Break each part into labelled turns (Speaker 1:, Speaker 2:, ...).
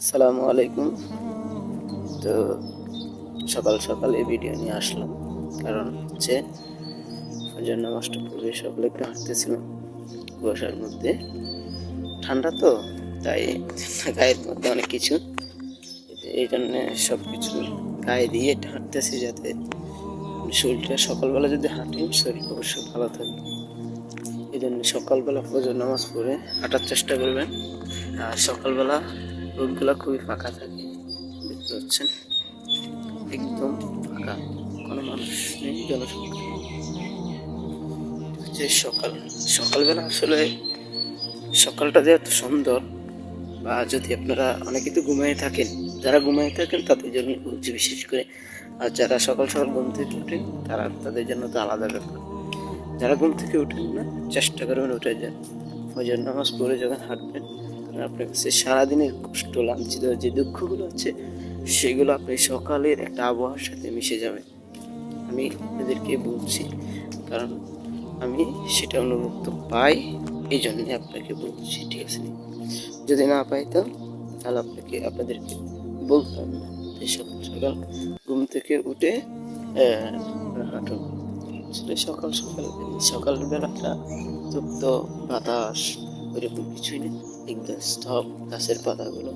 Speaker 1: আসসালামু আলাইকুম। তো সকাল সকাল এই ভিডিও নিয়ে আসলাম। কারণ হচ্ছে ফজর নামাজটা পড়ে সকালে একটু হাঁটতেছিলাম। কুয়াশার মধ্যে। ঠান্ডা তো, তাই গায়ের মধ্যে অনেক কিছু। এই জন্য সব কিছু গায়ে দিয়ে হাঁটতেছি যাতে শরীরটা সকালবেলা যদি হাঁটি, শরীর অবশ্যই ভালো থাকবে। এই জন্য সকালবেলা ফজর নামাজ পড়ে হাঁটার চেষ্টা করবেন। আর সকালবেলা রোদগুলো খুবই ফাঁকা থাকে, দেখতে পাচ্ছেন? একদম ফাঁকা, কোনো মানুষ নেই, জনসংখ্যা সকাল, সকালবেলা আসলে সকালটা যে এত সুন্দর, বা যদি আপনারা অনেকে তো ঘুমিয়ে থাকেন, যারা ঘুমিয়ে থাকেন তাদের জন্য বলছি বিশেষ করে, আর যারা সকাল সকাল ঘুম থেকে উঠেন তারা তাদের জন্য তো আলাদা ব্যাপার। যারা ঘুম থেকে উঠেন না, চেষ্টা করবেন উঠে যান। ওই জন্য নামাজ পড়ে যখন হাঁটবেন তখন আপনার কাছে সারাদিনের কষ্ট, লাঞ্ছিত যে দুঃখগুলো আছে, সেগুলো আপনি সকালের একটা আবহাওয়ার সাথে মিশে যাবে আমি আপনাদেরকে বলছি, কারণ আমি সেটা অনুভূত পাই এই জন্যে আপনাকে বলছি, ঠিক আছে? যদি না পাইতাম তাহলে আপনাকে, আপনাদেরকে বলতাম না। সকাল সকাল ঘুম থেকে উঠে হাঁটুন আসলে সকাল সকাল সকালবেলাটা তপ্ত বাতাস, ওইরকম কিছুই নেই। একদম স্তব গাছের পাতাগুলো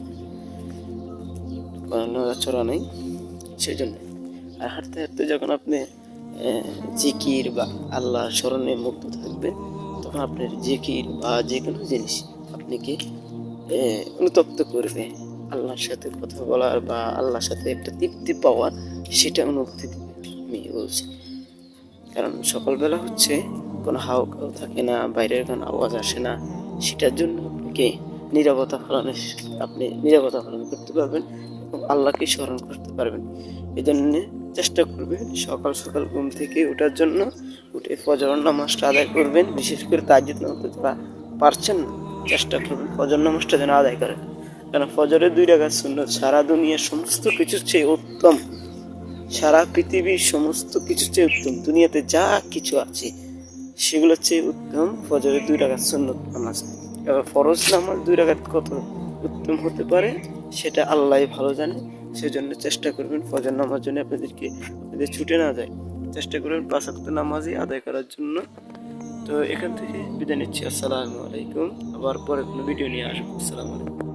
Speaker 1: কোনো নড়াচড়া নেই সেই জন্য আর হাঁটতে হাঁটতে যখন আপনি জিকির বা আল্লাহ স্মরণে মুক্ত থাকবেন, তখন আপনার জিকির বা যে কোনো জিনিস আপনাকে অনুতপ্ত করবে। আল্লাহর সাথে কথা বলার বা আল্লাহর সাথে একটা তৃপ্তি পাওয়ার সেটা অনুভূতি আমি বলছি। কারণ সকালবেলা হচ্ছে কোনো হাও কাউ থাকে না, বাইরের কোনো আওয়াজ আসে না, সেটার জন্য আপনাকে নিরাপত্তা পালনে আপনি নিরাপত্তা পালন করতে পারবেন এবং আল্লাহকে স্মরণ করতে পারবেন। এই জন্য চেষ্টা করবেন সকাল সকাল ঘুম থেকে ওঠার জন্য উঠে ফজর নামাজটা আদায় করবেন। বিশেষ করে তাজিদ নামাজটা যারা পারছেন না, চেষ্টা করবেন ফজর নামাজটা যেন আদায় করেন। কারণ ফজরের দুই টাকা শূন্য সারা দুনিয়ার সমস্ত কিছুর চেয়ে উত্তম। সারা পৃথিবীর সমস্ত কিছু চেয়ে উত্তম। দুনিয়াতে যা কিছু আছে, সেগুলোর চেয়ে উত্তম ফজরের দুই রাকাত সুন্নত নামাজ। এবার ফরজ নামাজ দুই রাগাত কত উত্তম হতে পারে, সেটা আল্লাহ ভালো জানে। সেজন্য চেষ্টা করবেন ফজর নামাজ জন্য আপনাদেরকে আপনাদের ছুটে না যায়। চেষ্টা করবেন পাশাক্ত নামাজই আদায় করার জন্য। তো এখান থেকে বিদায় নিচ্ছি। আসসালামু আলাইকুম। আবার পরে কোনো ভিডিও নিয়ে আসব। আসসালামু আলাইকুম।